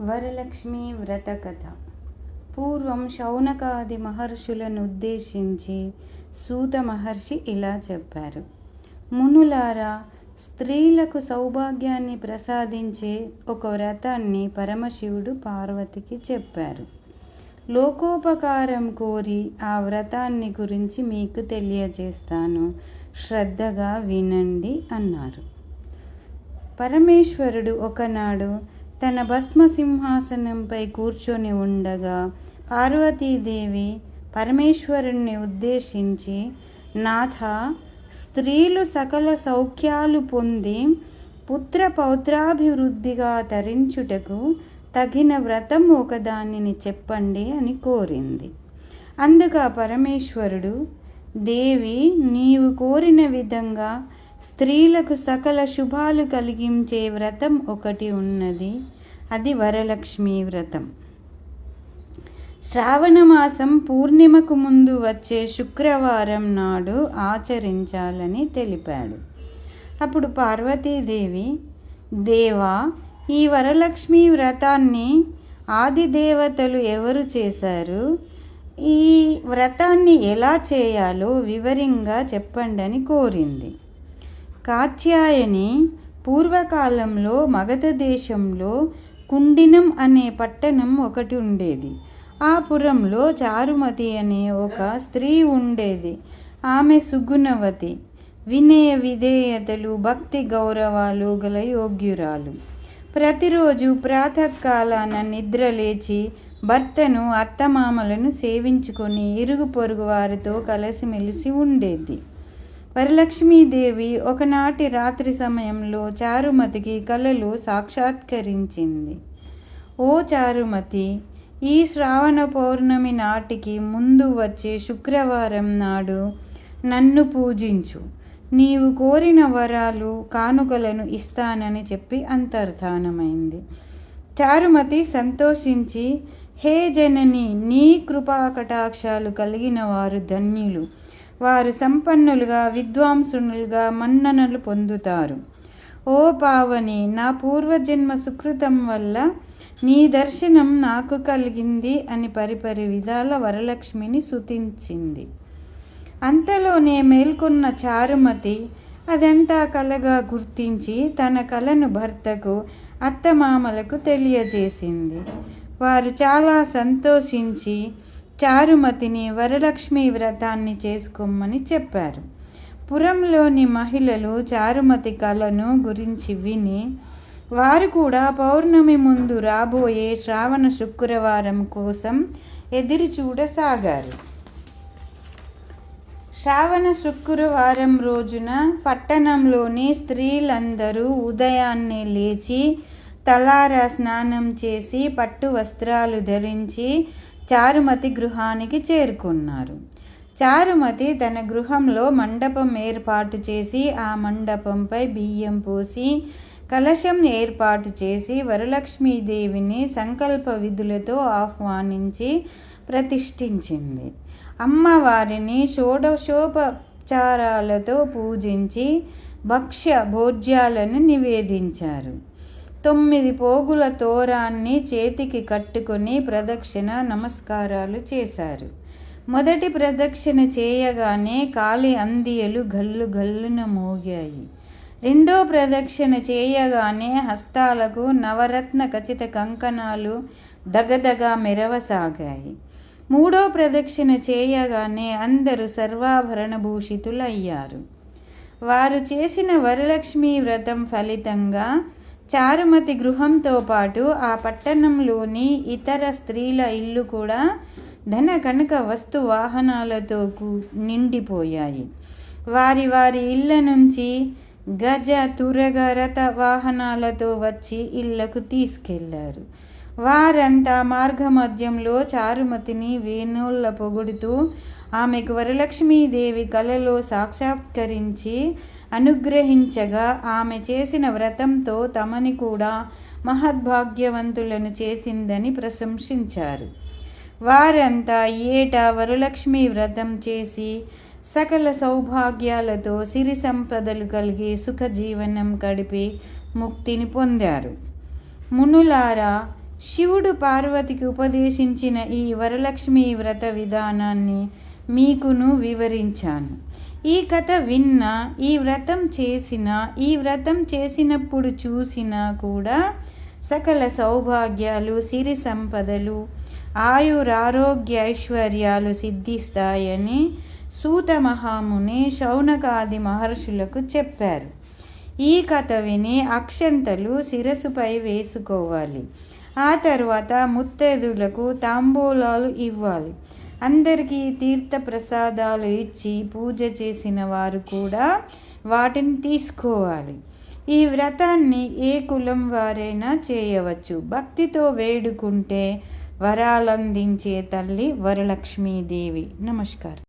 వరలక్ష్మి వ్రత కథ పూర్వం శౌనకాది మహర్షులను ఉద్దేశించి సూత మహర్షి ఇలా చెప్పారు. మునులారా స్త్రీలకు సౌభాగ్యాన్ని ప్రసాదించే ఒక వ్రతాన్ని పరమశివుడు పార్వతికి చెప్పారు. లోకోపకారం కోరి ఆ వ్రతాన్ని గురించి మీకు తెలియజేస్తాను. శ్రద్ధగా వినండి అన్నారు. పరమేశ్వరుడు ఒకనాడు తన భస్మ సింహాసనంపై కూర్చొని ఉండగా పార్వతీదేవి పరమేశ్వరుణ్ణి ఉద్దేశించి నాథ స్త్రీలు సకల సౌఖ్యాలు పొంది పుత్ర పౌత్రాభివృద్ధిగా తరించుటకు తగిన వ్రతం ఒకదానిని చెప్పండి అని కోరింది. అందుక పరమేశ్వరుడు దేవి నీవు కోరిన విధంగా స్త్రీలకు సకల శుభాలు కలిగించే వ్రతం ఒకటి ఉన్నది. అది వరలక్ష్మీ వ్రతం. శ్రావణ మాసం పూర్ణిమకు ముందు వచ్చే శుక్రవారం నాడు ఆచరించాలని తెలిపాడు. అప్పుడు పార్వతీదేవి దేవా ఈ వరలక్ష్మి వ్రతాన్ని ఆది దేవతలు ఎవరు చేశారు? ఈ వ్రతాన్ని ఎలా చేయాలో వివరంగా చెప్పండి అని కోరింది. కాత్యాయని పూర్వకాలంలో మగధ దేశంలో కుండినం అనే పట్టణం ఒకటి ఉండేది. ఆ పురంలో చారుమతి అనే ఒక స్త్రీ ఉండేది. ఆమె సుగుణవతి వినయ విధేయతలు భక్తి గౌరవాలు గల యోగ్యురాలు. ప్రతిరోజు ప్రాతకాలాన నిద్ర లేచి భర్తను అత్తమామలను సేవించుకొని ఇరుగు పొరుగు వారితో కలిసిమెలిసి ఉండేది. వరలక్ష్మీదేవి ఒకనాటి రాత్రి సమయంలో చారుమతికి కళలు సాక్షాత్కరించింది. ఓ చారుమతి ఈ శ్రావణ పౌర్ణమి నాటికి ముందు వచ్చే శుక్రవారం నాడు నన్ను పూజించు. నీవు కోరిన వరాలు కానుకలను ఇస్తానని చెప్పి అంతర్ధానమైంది చారుమతి సంతోషించి హే జనని నీ కృపా కటాక్షాలు కలిగిన వారు ధన్యులు. వారు సంపన్నులుగా విద్వాంసునులుగా మన్ననలు పొందుతారు. ఓ పావని నా పూర్వజన్మ సుకృతం వల్ల నీ దర్శనం నాకు కలిగింది అని పరిపరి విధాల వరలక్ష్మిని సుతించింది అంతలోనే మేల్కొన్న చారుమతి అదంతా కలగా గుర్తించి తన కలను భర్తకు అత్తమామలకు తెలియజేసింది. వారు చాలా సంతోషించి చారుమతిని వరలక్ష్మి వ్రతాన్ని చేసుకోమని చెప్పారు. పురంలోని మహిళలు చారుమతి కళను గురించి విని వారు కూడా పౌర్ణమి ముందు రాబోయే శ్రావణ శుక్రవారం కోసం ఎదురు చూడసాగారు శ్రావణ శుక్రవారం రోజున పట్టణంలోని స్త్రీలందరూ ఉదయాన్నే లేచి తలారా స్నానం చేసి పట్టు వస్త్రాలు ధరించి చారుమతి గృహానికి చేరుకున్నారు. చారుమతి తన గృహంలో మండపం ఏర్పాటు చేసి ఆ మండపంపై బియ్యం పోసి కలశం ఏర్పాటు చేసి వరలక్ష్మీదేవిని సంకల్ప విధులతో ఆహ్వానించి ప్రతిష్ఠించింది. అమ్మవారిని షోడశోపచారాలతో పూజించి భక్ష్య భోజ్యాలను నివేదించారు. తొమ్మిది పోగుల తోరాన్ని చేతికి కట్టుకొని ప్రదక్షిణ నమస్కారాలు చేశారు. మొదటి ప్రదక్షిణ చేయగానే కాలి అందియలు గల్లు గల్లున మోగాయి. రెండో ప్రదక్షిణ చేయగానే హస్తాలకు నవరత్న ఖచ్చిత కంకణాలు దగదగ మెరవసాగాయి. మూడో ప్రదక్షిణ చేయగానే అందరూ సర్వాభరణ భూషితులయ్యారు. వారు చేసిన వరలక్ష్మి వ్రతం ఫలితంగా చారుమతి గృహంతో పాటు ఆ పట్టణంలోని ఇతర స్త్రీల ఇల్లు కూడా ధన కనక వస్తు వాహనాలతో నిండిపోయాయి. వారి వారి ఇళ్ళ నుంచి గజ తురగ రథ వాహనాలతో వచ్చి ఇళ్ళకు తీసుకెళ్ళారు. వారంతా మార్గమధ్యంలో చారుమతిని వేణుల పొగుడుతూ ఆమెకు వరలక్ష్మీదేవి కలలో సాక్షాత్కరించి అనుగ్రహించగా ఆమె చేసిన వ్రతంతో తమని కూడా మహద్భాగ్యవంతులను చేసిందని ప్రశంసించారు. వారంతా ఏటా వరలక్ష్మి వ్రతం చేసి సకల సౌభాగ్యాలతో సిరి సంపదలు కలిగి సుఖ జీవనం గడిపి ముక్తిని పొందారు. మునులారా శివుడు పార్వతికి ఉపదేశించిన ఈ వరలక్ష్మి వ్రత విధానాన్ని మీకును వివరించాను. ఈ కథ విన్న ఈ వ్రతం చేసిన ఈ వ్రతం చేసినప్పుడు చూసినా కూడా సకల సౌభాగ్యాలు సిరి సంపదలు ఆయురారోగ్య ఐశ్వర్యాలు సిద్ధిస్తాయని సూత మహాముని శౌనకాది మహర్షులకు చెప్పారు. ఈ కథ విని అక్షంతలు శిరసుపై వేసుకోవాలి. ఆ తర్వాత ముత్తైదులకు తాంబూలాలు ఇవ్వాలి. అందరికీ తీర్థ ప్రసాదాలు ఇచ్చి పూజ చేసిన వారు కూడా వాటిని తీసుకోవాలి. ఈ వ్రతాన్ని ఏ కులం వారైనా చేయవచ్చు. భక్తితో వేడుకుంటే వరాలందించే తల్లి వరలక్ష్మీదేవి. నమస్కారం.